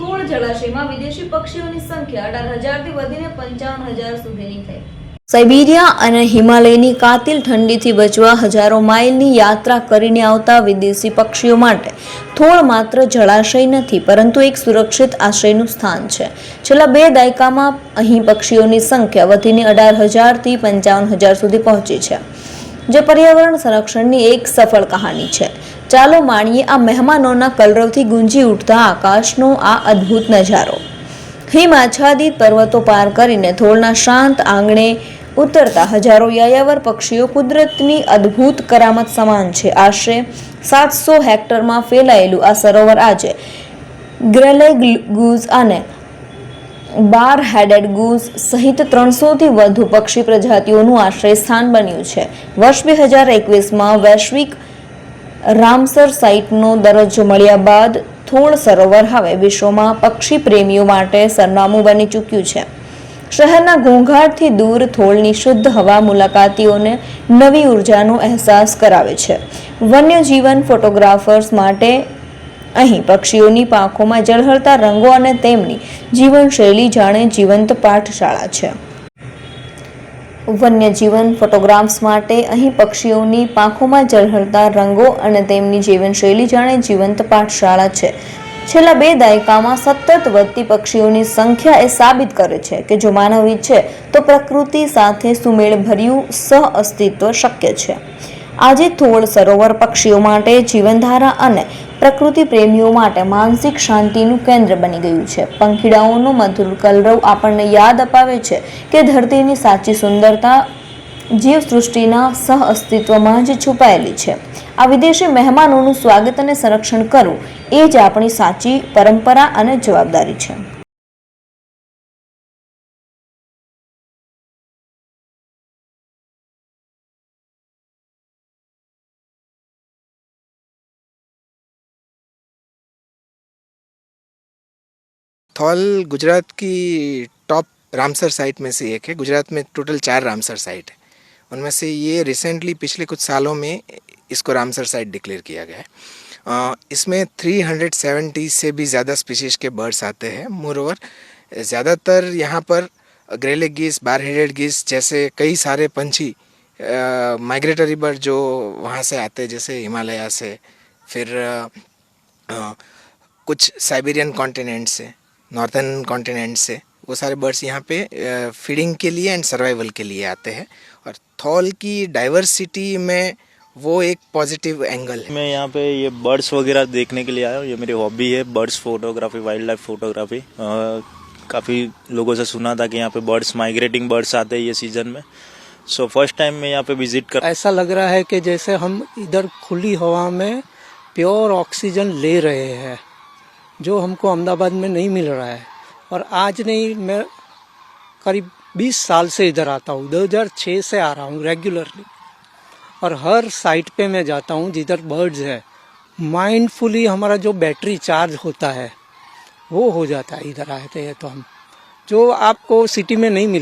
થોળ જળાશયમાં વિદેશી પક્ષીઓની સંખ્યા અઢાર હજારથી વધીને પંચાવન હજાર સુધીની થઈ. સાઇબિરિયા અને હિમાલયની કાતિલ ઠંડીથી બચવા હજારો માઇલની યાત્રા કરીને આવતા વિદેશી પક્ષીઓ માટે થોળ માત્ર જળાશય નથી, પરંતુ એક સુરક્ષિત આશ્રયનું સ્થાન છે. છેલ્લા બે દાયકામાં અહીં પક્ષીઓની સંખ્યા વધીને અઢાર હજારથી પંચાવન હજાર સુધી પહોંચી છે, જે પર્યાવરણ સંરક્ષણની એક સફળ કહાની છે. ચાલો માણીએ આ મહેમાનોના કલરવથી ગુંજી ઉઠતા આકાશનો આ અદ્ભુત નજારો. હિમ પર્વતો પાર કરીને થોળના શાંત આંગણે ઉતરતા હજારો યાયાવર પક્ષીઓ કુદરતની અદ્ભુત કરામત સમાન છે. આશરે સાતસો હેક્ટરમાં ફેલાયેલું આ સરોવર આજે ગ્રેલે ગૂઝ અને બાર હેડેડ ગૂઝ સહિત ત્રણસોથી વધુ પક્ષી પ્રજાતિઓનું આશ્રય સ્થાન બન્યું છે. વર્ષ બે હજાર એકવીસમાં વૈશ્વિક રામસર સાઇટનો દરજ્જો મળ્યા બાદ થોળ સરોવર હવે વિશ્વમાં પક્ષી પ્રેમીઓ માટે સરનામું બની ચૂક્યું છે. શહેરના ઘોંઘાટથી દૂર થોળની શુદ્ધ હવા મુલાકાતીઓને નવી ઉર્જાનો અહેસાસ કરાવે છે. વન્યજીવન ફોટોગ્રાફર્સ માટે અહીં પક્ષીઓની પાંખોમાં જળહળતા રંગો અને તેમની જીવનશૈલી જાણે જીવંત પાઠશાળા છે. વન્યજીવન ફોટોગ્રાફ્સ માટે અહીં પક્ષીઓની પાંખોમાં ઝળહળતા રંગો અને તેમની જીવનશૈલી જાણે જીવંત પાઠશાળા છે. છેલ્લા બે દાયકામાં સતત વધતી પક્ષીઓની સંખ્યા એ સાબિત કરે છે કે જો માનવ ઈચ્છે તો પ્રકૃતિ સાથે સુમેળભર્યું સહ અસ્તિત્વ શક્ય છે. આજે થોળ સરોવર પક્ષીઓ માટે જીવનધારા અને પ્રકૃતિ પ્રેમીઓ માટે માનસિક શાંતિનું કેન્દ્ર બની ગયું છે. પંખીડાઓનો મધુર કલરવ આપણને યાદ અપાવે છે કે ધરતીની સાચી સુંદરતા જીવસૃષ્ટિના સહ અસ્તિત્વમાં જ છુપાયેલી છે. આ વિદેશી મહેમાનોનું સ્વાગત અને સંરક્ષણ કરવું એ જ આપણી સાચી પરંપરા અને જવાબદારી છે. थॉल गुजरात की टॉप रामसर साइट में से एक है। गुजरात में टोटल चार रामसर साइट है। उनमें से ये रिसेंटली पिछले कुछ सालों में इसको रामसर साइट डिक्लेयर किया गया है। इसमें 370 से भी ज़्यादा स्पीशीज़ के बर्ड्स आते हैं। मोरओवर ज़्यादातर यहाँ पर ग्रेले गीस बार हेडेड गीस जैसे कई सारे पंछी माइग्रेटरी बर्ड जो वहाँ से आते हैं जैसे हिमालय से फिर अ, अ, कुछ साइबेरियन कॉन्टिनेंट से नॉर्थन कॉन्टिनेंट से। वो सारे बर्ड्स यहाँ पे फीडिंग के लिए एंड सर्वाइवल के लिए आते हैं। और थॉल की डाइवर्सिटी में वो एक पॉजिटिव एंगल है। मैं यहाँ पे ये बर्ड्स वगैरह देखने के लिए आया हूँ। ये मेरी हॉबी है birds photography wildlife photography काफ़ी लोगों से सुना था कि यहाँ पे बर्ड्स माइग्रेटिंग बर्ड्स आते हैं ये सीज़न में। सो फ़र्स्ट टाइम मैं यहाँ पे विज़िट कर ऐसा लग रहा है कि जैसे हम इधर खुली हवा में प्योर ऑक्सीजन ले रहे हैं। जो हमको अहमदाबाद में नहीं मिल रहा है। और आज नहीं, मैं करीब 20 साल से इधर आता हूँ। 2006 से आ रहा हूँ रेगुलरली और हर साइट पे मैं जाता हूँ जिधर बर्ड्स है। माइंडफुली हमारा जो बैटरी चार्ज होता है, वो हो जाता है। इधर आते हैं तो हम, जो आपको सिटी में नहीं मिले।